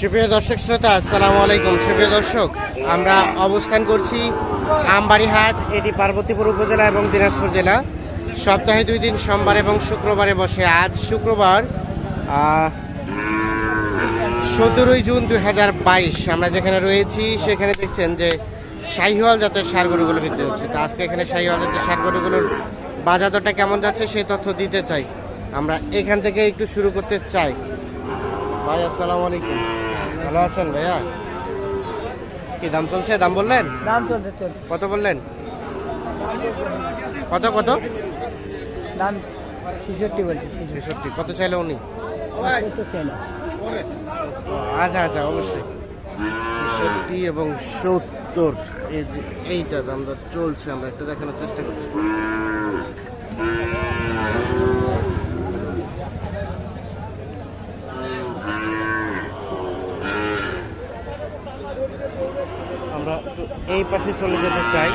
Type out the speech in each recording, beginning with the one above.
সুপ্রিয় দর্শক শ্রোতা, আসসালামু আলাইকুম। সুপ্রিয় দর্শক, আমরা অবস্থান করছি আমবাড়িহাট, এটি পার্বতীপুর উপজেলা এবং দিনাজপুর জেলা। সপ্তাহে দুই দিন, সোমবার এবং শুক্রবারে বসে। আজ শুক্রবার সতেরোই জুন দুই হাজার বাইশ। আমরা যেখানে রয়েছি, সেখানে দেখছেন যে শাহিওয়াল জাতের সার গরুগুলো বিক্রি হচ্ছে। তো আজকে এখানে শাহিওয়াল জাতের সার গরুগুলোর বাজার দরটা কেমন যাচ্ছে সেই তথ্য দিতে চাই। আমরা এখান থেকে একটু শুরু করতে চাই। ভাই, আসসালামু আলাইকুম। ভালো আছেন ভাইয়া? কি দাম চলছে? দাম বললেন? দাম চলছে চলছে। কত বললেন? কত কত? দাম ছেষট্টি বলছে ছেষট্টি। কত চাইলো উনি? চাইল। আচ্ছা আচ্ছা অবশ্যই। ছেষট্টি এবং সত্তর। এই যে এইটা দামটা চলছে আমরা একটু দেখানোর চেষ্টা করছি। আমরা এই পাশে চলে যেতে চাই।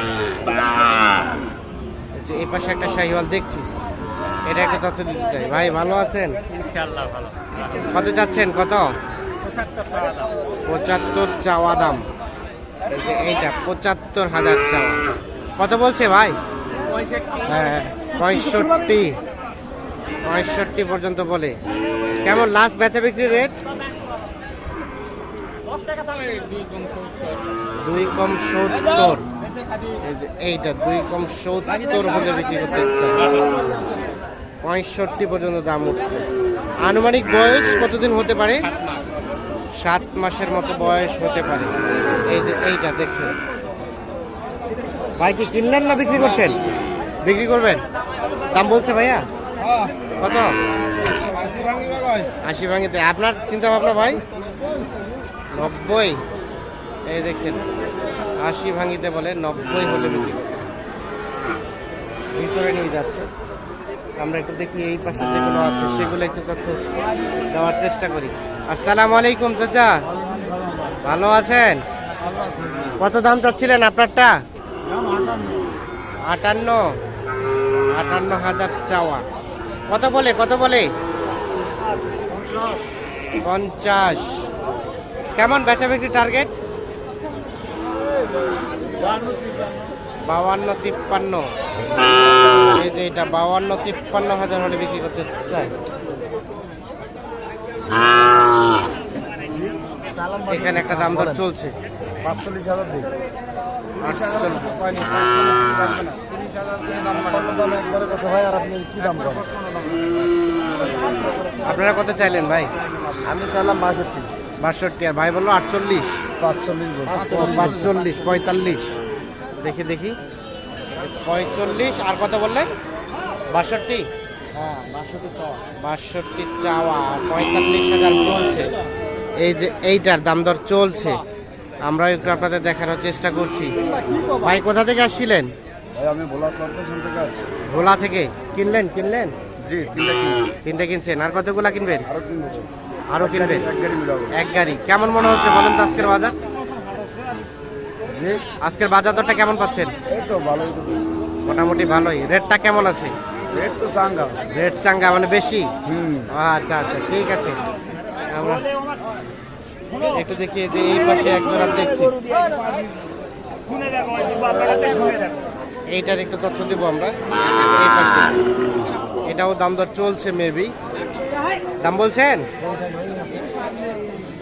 এই যে এই পাশে একটা শাহিওয়াল দেখছি এটা একটা তথ্য দিতে চাই। ভাই ভালো আছেন? ইনশাআল্লাহ ভালো। কত চাচ্ছেন? কত? পঁচাত্তর চাওয়া দাম। এইটা পঁচাত্তর হাজার চাওয়া। কত বলছে ভাই? হ্যাঁ পঁয়ষট্টি। পঁয়ষট্টি পর্যন্ত বলে। কেমন লাস্ট বেচা বিক্রি রেট দুই কম সত্তর। এইটা দুই কম সত্তর হলে বিক্রি করতে পঁয়ষট্টি পর্যন্ত দাম উঠছে। আনুমানিক বয়স কতদিন হতে পারে? সাত মাসের মতো বয়স হতে পারে। এই যে এইটা দেখছেন? ভাই কি কিনলেন না বিক্রি করছেন? বিক্রি করবেন? দাম বলছে ভাইয়া? কত? আশি ভাঙিতে। আপনার চিন্তা ভাবনা ভাই? নব্বই। এই দেখছেন, আশি ভাঙিতে বলে নব্বই হলে বিক্রি ভিতরে নিয়ে যাচ্ছে। আমরা একটু দেখি এই পাশে যেগুলো আছে, সেগুলো একটু তথ্য দেওয়ার চেষ্টা করি। আসসালামু আলাইকুম, চাচা। ভালো আছেন? কত দাম চাচ্ছিলেন আপনারটা? আটান্ন। আটান্ন হাজার চাওয়া। কত বলে কত বলে? পঞ্চাশ। কেমন বেচা বিক্রি টার্গেট বাউান্ন তিপ্পান্ন। এই যে এটা বাউান্ন তিপ্পান্ন হাজার হলে বিক্রি করতে চাই এখানে একটা দাম দর চলছে। পাঁচচল্লিশ হাজার আপনারা কত চাইলেন ভাই? আমি চাইলাম বাষট্টি বাষট্টি আর ভাই বলল আটচল্লিশ। পাঁচচল্লিশ পঁয়তাল্লিশ। দেখি দেখি। পঁয়তাল্লিশ আর কত বললেন? বাষট্টি? হ্যাঁ বাষট্টি চাওয়া। পঁয়তাল্লিশ হাজার চলছে এই যে এইটার দাম দর চলছে। আমরা একটু আপনাদের দেখানোর চেষ্টা করছি। ভাই কোথা থেকে আসছিলেন? আমি ভোলা থেকে আছি ভোলা থেকে। কিনলেন কিনলেন? জি তিনটা তিনটে কিনছেন। আর কতগুলা কিনবেন? আরও কিনবো আরও কিনবেন এক গাড়ি কেমন মনে হচ্ছে বলেন তো আজকের বাজার? আজকের বাজার দরটা কেমন পাচ্ছেন? মোটামুটি ভালোই। রেটটা কেমন আছে? রেট তো চাঙ্গা। মানে বেশি? হুম। আচ্ছা আচ্ছা ঠিক আছে। আমরা একটু দেখি যে এই পাশে একজোড়া দেখছি। এইটার একটু তথ্য দিব আমরা। এই পাশে। এটাও দাম দর চলছে মেবি দাম বলছেন?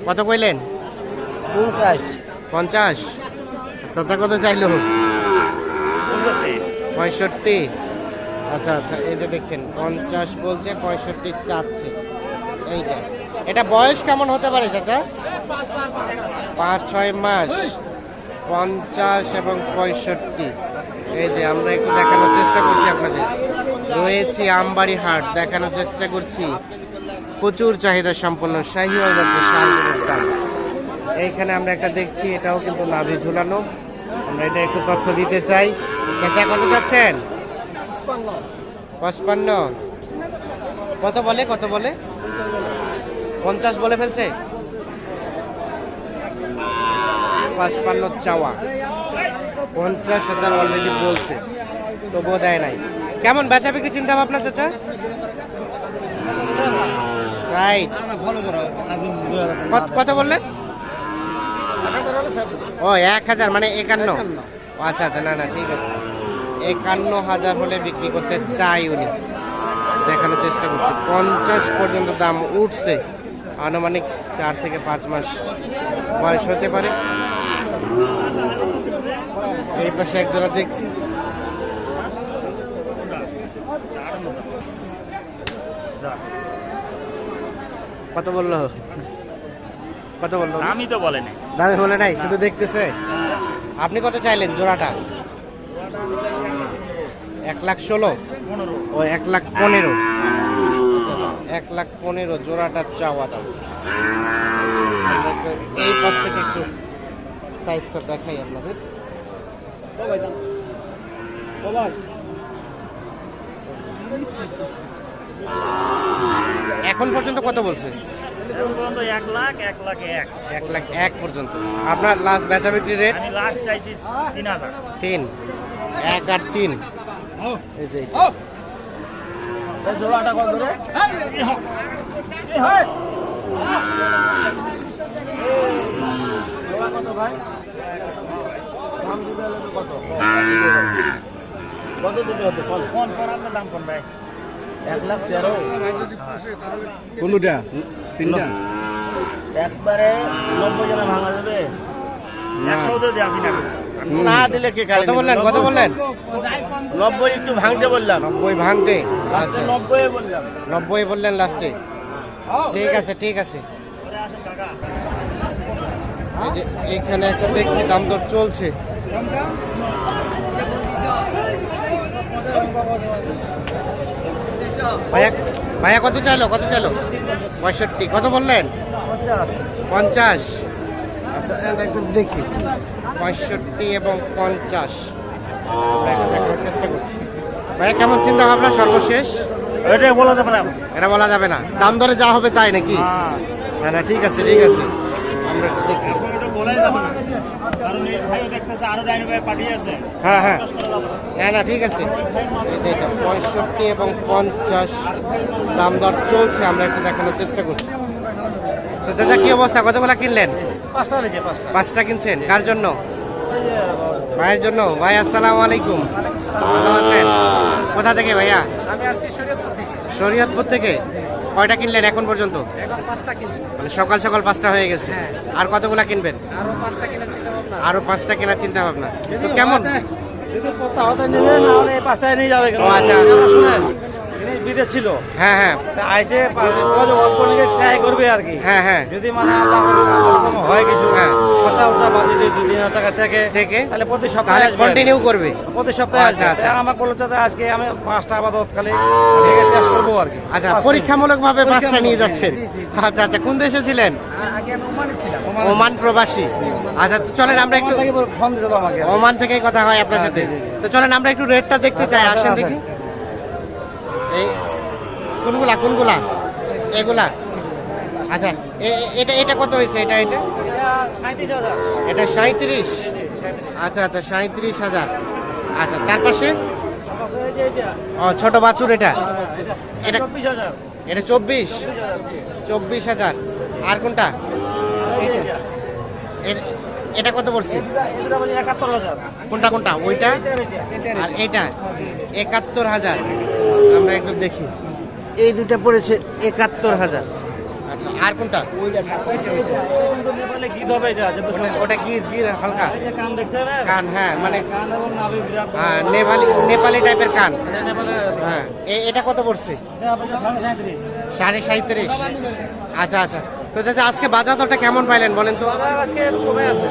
কত কইলেন? পঞ্চাশ। পঞ্চাশ? চাচা কত চাইলো? পঁয়ষট্টি। আচ্ছা আচ্ছা এই যে দেখছেন পঞ্চাশ বলছে পঁয়ষট্টি চাচ্ছে। এইটা। এটা বয়স কেমন হতে পারে চাচা? পাঁচ ছয় মাস। পঞ্চাশ এবং পঁয়ষট্টি। এই যে আমরা একটু দেখানোর চেষ্টা করছি আপনাদের। রয়েছি আমবাড়ি হাট দেখানোর চেষ্টা করছি। প্রচুর চাহিদা সম্পন্ন শাহিওয়াল জাতের সারগুলোর দাম। এইখানে আমরা একটা দেখছি, এটাও কিন্তু নাভি ঝুলানো। আমরা এটা একটু তথ্য দিতে চাই। চাচা, কত চাচ্ছেন? পঁচপান্ন। কত বলে কত বলে? পঞ্চাশ বলে ফেলছে? পাঁচপান্ন চাওয়া। পঞ্চাশ হাজার অলরেডি বলছে। তবুও দেয় নাই। কেমন বেচা বিক্রি চিন্তা ভাবনা চাচা? ষাট কত- বললেন? ও, এক হাজার মানে একান্ন। আচ্ছা আচ্ছা না না, ঠিক আছে। একান্ন হাজার হলে বিক্রি করতে চাই উনি। দেখানোর চেষ্টা করছি। পঞ্চাশ পর্যন্ত দাম উঠছে। আনুমানিক চার থেকে পাঁচ মাস বয়স হতে পারে। এই পাশে এক জোড়া দেখছি। কত বলল? কত বলল? আমি তো বলেনি দামি বলে নাই শুধু দেখতেছে। আপনি কত চাইলেন জোড়াটা? এক লাখ ষোলো? ও এক লাখ পনেরো। এক লাখ পনেরো জোড়াটা চাওয়া দাম। এই পাশ থেকে একটু সাইজটা দেখাই আপনাদের। এখন পর্যন্ত কত বলছে পর্যন্ত এক লাখ এক লাখ এক এক লাখ এক পর্যন্ত আপনার লাস্ট বেচা বিক্রি রেট আমি লাস্ট চাইছি তিন হাজার তিন এক আর তিন এই যে জোড়াটা কত রে জোড়া কত ভাই দাম দিবে কত কত দাম কোন ভাই এক লাখ তেরো। কোনটা? তিনটা? একবারে নব্বই জনে ভাঙা যাবে। একশো তো দিয়ে আসি না দিলে কে কত বললেন কত বললেন। নব্বই একটু ভাঙতে বললাম। নব্বই ভাঙতে। লাস্টে আচ্ছা। নব্বই বললাম। নব্বই বললেন লাস্টে। ঠিক আছে ঠিক আছে। এইখানে একটা দেখছি দাম দর চলছে। ভাইয়া ভাইয়া কত চাইলো কত চাইলো? পঁয়ষট্টি কত বললেন? পঞ্চাশ। আচ্ছা একটু দেখি। পঁয়ষট্টি এবং পঞ্চাশ। চেষ্টা করছি। ভাইয়া কেমন চিন্তা ভাবনা সর্বশেষ? এটাই বলা যাবে না। এটা বলা যাবে না। দাম দরে যা হবে তাই নাকি? হ্যাঁ। না না ঠিক আছে ঠিক আছে। আমরা দেখি। বলাই যাবে না। হ্যাঁ হ্যাঁ। না। ঠিক আছে। এটা পঁয়ষট্টি এবং পঞ্চাশ দাম দর চলছে আমরা একটু দেখানোর চেষ্টা করছি। তো দাদা কি অবস্থা? কতগুলা কিনলেন? পাঁচটা পাঁচটা। পাঁচটা কিনছেন? কার জন্য? ভাইয়ের জন্য। ভাই আসসালামু আলাইকুম। ভালো আছেন? কোথা থেকে ভাইয়া? আমি আসছি শরীয়তপুর থেকে। শরীয়তপুর থেকে? কয়টা কিনলেন এখন পর্যন্ত? এখন পাঁচটা কিনছি। মানে সকাল সকাল পাঁচটা হয়ে গেছে। আর কতগুলা কিনবেন? আরও পাঁচটা কেনার চিন্তা ভাবনা আরও পাঁচটা কেনার চিন্তা ভাবনা তো কেমন? যদি পত্তা হতে নেবে না হলে পাঁচটায় নিয়ে যাবে আচ্ছা, বিদেশ ছিল। হ্যাঁ হ্যাঁ। আইসে অল্প নিয়ে ট্রাই করবে আর কি। হ্যাঁ হ্যাঁ। যদি মানে হয় কিছু হ্যাঁ। কথা উঠা বাদ দুই তিন হাজার টাকা থেকে থেকে তাহলে প্রতি সপ্তাহে। কন্টিনিউ করবে। প্রতি সপ্তাহে আচ্ছা, আচ্ছা। আমার বলল চাচা আজকে আমি পাঁচটা টেস্ট করব আর কি। আচ্ছা পরীক্ষামূলক ভাবে পাঁচটা নিয়ে যাচ্ছেন। আচ্ছা আচ্ছা কোন দেশে ছিলেন? ওমানে প্রবাসী। আচ্ছা তো চলেন আমরা একটু ওমান থেকে কথা হয় আপনার সাথে। তো চলেন আমরা একটু রেটটা দেখতে চাই আচ্ছা, আসেন আচ্ছা, দেখি। এই, কোনগুলা কোনগুলা? এগুলা? আচ্ছা এটা এটা কত হয়েছে? এটা এটা? এটা সাঁত্রিশ আচ্ছা আচ্ছা সাঁত্রিশ হাজার। আচ্ছা তার পাশে? ও, ছোট বাছুর এটা? এটা এটা চব্বিশ। চব্বিশ হাজার। আর কোনটা? এটা কত পড়ছে? কোনটা কোনটা? ওইটা? আর এটা একাত্তর হাজার। আমরা একটু দেখি। এই দুটা পড়েছে একাত্তর হাজার। আচ্ছা আর কোনটা? ওটা- কি হালকা? কান হ্যাঁ মানে। হ্যাঁ নেপালি নেপালি টাইপের কান। হ্যাঁ। এটা কত পড়ছে? সাড়ে সাঁত্রিশ সাড়ে সাঁত্রিশ আচ্ছা আচ্ছা। তো চাচা আজকে বাজার দরটা কেমন পাইলেন বলেন তো? আজকে কমে আছে।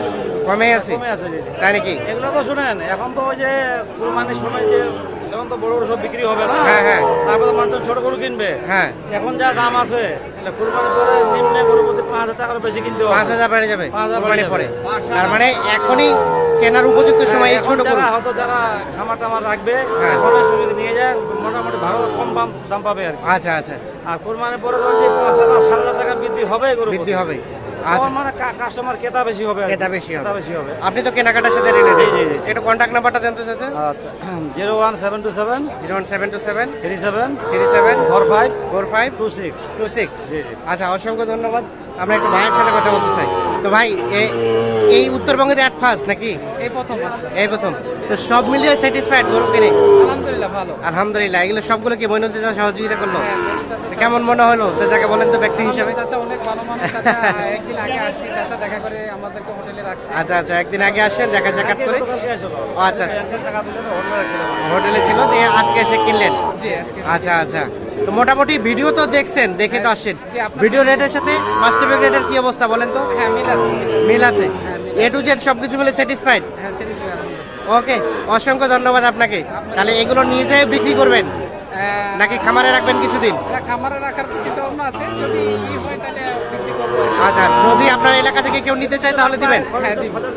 কমে আছে? কমে আছে তাই নাকি? এগুলো তো শুনেন এখন তো ওই যে কুরবানির সময় যে এখন তো বড় বড় সব বিক্রি হবে না? হ্যাঁ, হ্যাঁ। তারপরে মানুষ ছোট গরু কিনবে। হ্যাঁ। এখন যা দাম আছে তাহলে কুরবানি করে নিম্নে গরু প্রতি পাঁচ হাজার টাকার বেশি কিনতে হবে। পাঁচ হাজার বেড়ে যাবে পাঁচ হাজার বেড়ে পরে। তার মানে এখনই কেনার উপযুক্ত সময় এই ছোট গরু। হয়তো যারা খামার টামার রাখবে হ্যাঁ। এখন সুবিধা নিয়ে যায় মোটামুটি ভালো কম দাম পাবে আর কি। আচ্ছা আচ্ছা। আর কুরবানির পরে ধরুন যে পাঁচ হাজার সাত হাজার টাকা বৃদ্ধি হবে বৃদ্ধি হবে। আচ্ছা। মানে কাস্টমার ক্রেতা বেশি হবে ক্রেতা বেশি হবে। বেশি হবে। আপনি তো কেনাকাটার সাথে রিলেটেড জি, জি, এটা নাম্বারটা আচ্ছা জি। আচ্ছা অসংখ্য ধন্যবাদ। আমরা একটু ভাইয়ের সাথে কথা বলতে চাই। তো ভাই এই উত্তরবঙ্গের অ্যাট ফার্স্ট নাকি? এই প্রথম এই প্রথম। তো সব মিলিয়ে স্যাটিসফাইড গরু কিনে? আলহামদুলিল্লাহ ভালো। আলহামদুলিল্লাহ এগুলো সবগুলো কি মইনুল চাচা সহযোগিতা করল? হ্যাঁ, কেমন মনে হলো? চাচাকে বলেন তো ব্যক্তি হিসাবে। চাচা অনেক ভালো মানুষ। চাচা একদিন আগে আসছি চাচা দেখা করে আমাদেরকে হোটেলে রাখছে। আচ্ছা আচ্ছা একদিন আগে আসছেন দেখা সাক্ষাৎ করে? আচ্ছা আচ্ছা। হোটেলে হোটেলে ছিল দিয়ে আজকে এসে কিনলেন? জি আজকে আচ্ছা আচ্ছা। তো মোটামুটি ভিডিও তো দেখছেন দেখে তো আসছেন। ভিডিও রেটের সাথে বাস্তবিক রেটের কি অবস্থা বলেন তো? হ্যাঁ মিল আছে। মিল আছে? হ্যাঁ, এ টু জেড সবকিছু মিলে স্যাটিসফাইড হ্যাঁ ওকে অসংখ্য ধন্যবাদ আপনাকে। তাহলে এগুলো নিয়ে যেয়ে বিক্রি করবেন? নাকি খামারে রাখবেন কিছুদিন? খামারে রাখার চিন্তা ভাবনা আছে যদি হয় আচ্ছা যদি আপনার এলাকা থেকে কেউ নিতে চায় তাহলে দিবেন? হ্যাঁ তিন হাজার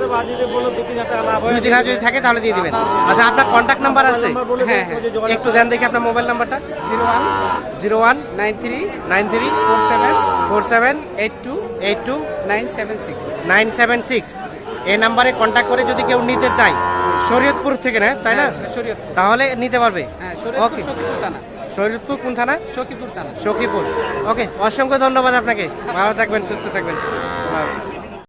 হয় দুই দিন যদি থাকে তাহলে দিয়ে দিবেন। আচ্ছা আপনার কন্ট্যাক্ট নাম্বার আছে? হ্যাঁ, দেন, ওই যে যোগাযোগ একটু দেন দেখি আপনার মোবাইল নাম্বারটা zero one zero one nine three nine three four seven four seven eight two eight two nine seven six nine seven six. এই নাম্বারে কন্ট্যাক্ট করে যদি কেউ নিতে চায় শরীয়তপুর থেকে না? তাই না? তাহলে নিতে পারবে। হ্যাঁ ওকে থানা কোন থানা? সখীপুর থানা। সখীপুর। ওকে অসংখ্য ধন্যবাদ আপনাকে। ভালো থাকবেন সুস্থ থাকবেন।